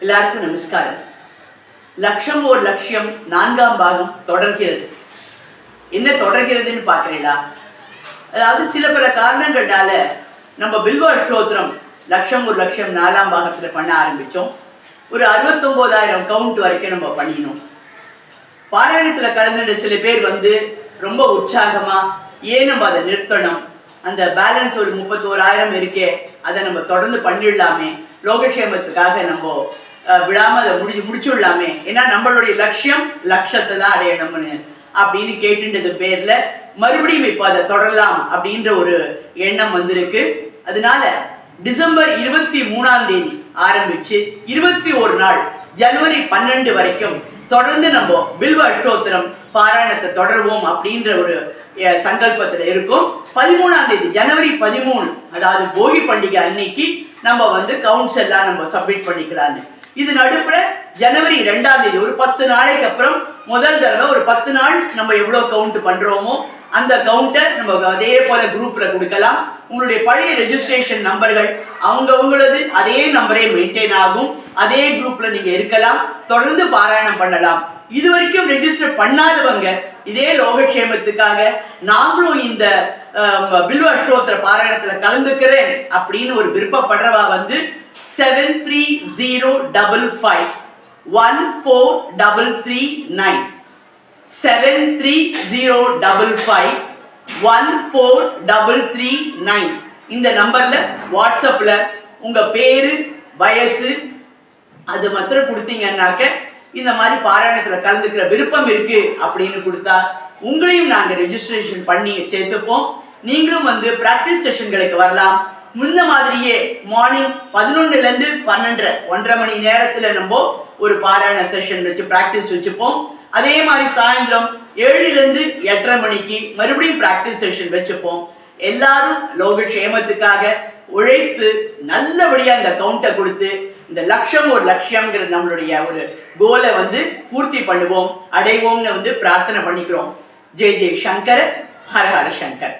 எல்லாருக்கும் நமஸ்காரம். லட்சம் ஓர் லட்சியம் நான்காம் பாகம் தொடர்கிறது. என்ன தொடர்கிறதுன்னு பார்க்குறீங்களா? அதாவது சில பல காரணங்கள்னால நம்ம பில்வ ஸ்தோத்திரம் லட்சம் ஒரு லட்சம் நாலாம் பாகத்தில் பண்ண ஆரம்பித்தோம் ஒரு அறுபத்தொம்போதாயிரம் கவுண்ட் வரைக்கும் நம்ம பண்ணினோம். பாராயணத்தில் கலந்துட்ட சில பேர் வந்து ரொம்ப உற்சாகமாக ஏன் நம்ம அதை நிறுத்தணும்? அந்த பேலன்ஸ் ஒரு முப்பத்தோராயிரம் இருக்கே அதை நம்ம தொடர்ந்து பண்ணிடலாமே. லோகக்ஷேமத்துக்காக நம்ம விடாம அதை முடிஞ்சு முடிச்சுடலாமே. ஏன்னா நம்மளுடைய லட்சியம் லட்சத்தை தான் அடையணும்னு அப்படின்னு கேட்டுன்றது பேர்ல மறுபடியும் இப்போ அதை தொடரலாம் அப்படின்ற ஒரு எண்ணம் வந்திருக்கு. அதனால டிசம்பர் இருபத்தி மூணாம் தேதி ஆரம்பிச்சு இருபத்தி ஒரு நாள் ஜனவரி பன்னெண்டு வரைக்கும் தொடர்ந்து நம்ம பில்வ அஷ்டோத்திரம் பாராயணத்தை தொடருவோம் அப்படின்ற ஒரு சங்கல்பத்துல இருக்கும். பதிமூணாம் தேதி ஜனவரி பதிமூணு அதாவது போகி பண்டிகை அன்னைக்கு நம்ம வந்து கவுண்ட்ஸ் நம்ம சப்மிட் பண்ணிக்கலாம்னு. இது நடுப்புற ஜனவரி ரெண்டாம் தேதி ஒரு பத்து நாளைக்கு அப்புறம் முதல் தடவை ஒரு பத்து நாள் நம்ம எவ்வளவு கவுண்ட் பண்றோமோ அந்த கவுண்டர் நம்ம அதே போல குரூப்ல கொடுக்கலாம். உங்களுடைய பழைய ரெஜிஸ்ட்ரேஷன் நம்பர்கள் அவங்க உங்களது அதே நம்பரே மெயின்டைன் ஆகும். அதே குரூப்ல நீங்க இருக்கலாம். தொடர்ந்து பாராயணம் பண்ணலாம். இது வரைக்கும் ரெஜிஸ்டர் பண்ணாதவங்க இதே லோகக்ஷேமத்துக்காக நாங்களும் இந்த பில்வ அஷ்டோத்திர பாராயணத்துல கலந்துக்கிறேன் அப்படின்னு ஒரு விருப்பப்படுறவா வந்து seven three zero double five one four double three nine seven three zero double five one four double three nine இந்த நம்பரில் வாட்ஸ்அப்பில் உங்கள் பேர் வயசு அது மாத்திரம் கொடுத்தீங்கன்னாக்க இந்த மாதிரி பாராயணத்தில் கலந்துக்கிற விருப்பம் இருக்கு அப்படின்னு கொடுத்தா உங்களையும் நாங்கள் ரெஜிஸ்ட்ரேஷன் பண்ணி சேர்த்துப்போம். நீங்களும் வந்து ப்ராக்டிஸ் செஷன்களுக்கு வரலாம். முன்ன மாதிரியே மார்னிங் பதினொன்றுலேருந்து பன்னெண்டரை ஒன்றரை மணி நேரத்துல நம்ம ஒரு பாராயண செஷன் வச்சு பிராக்டிஸ் வச்சுப்போம். அதே மாதிரி சாயந்தரம் ஏழுல இருந்து எட்டரை மணிக்கு மறுபடியும் பிராக்டிஸ் செஷன் வச்சுப்போம். எல்லாரும் லோக க்ஷேமத்துக்காக உழைத்து நல்லபடியா இந்த கவுண்டை கொடுத்து இந்த லட்சம் ஒரு லட்சியம்ங்கிற நம்மளுடைய ஒரு கோலை வந்து பூர்த்தி பண்ணுவோம் அடைவோம்னு வந்து பிரார்த்தனை பண்ணிக்கிறோம். ஜெய் ஜெய் சங்கர் ஹர ஹர சங்கர்.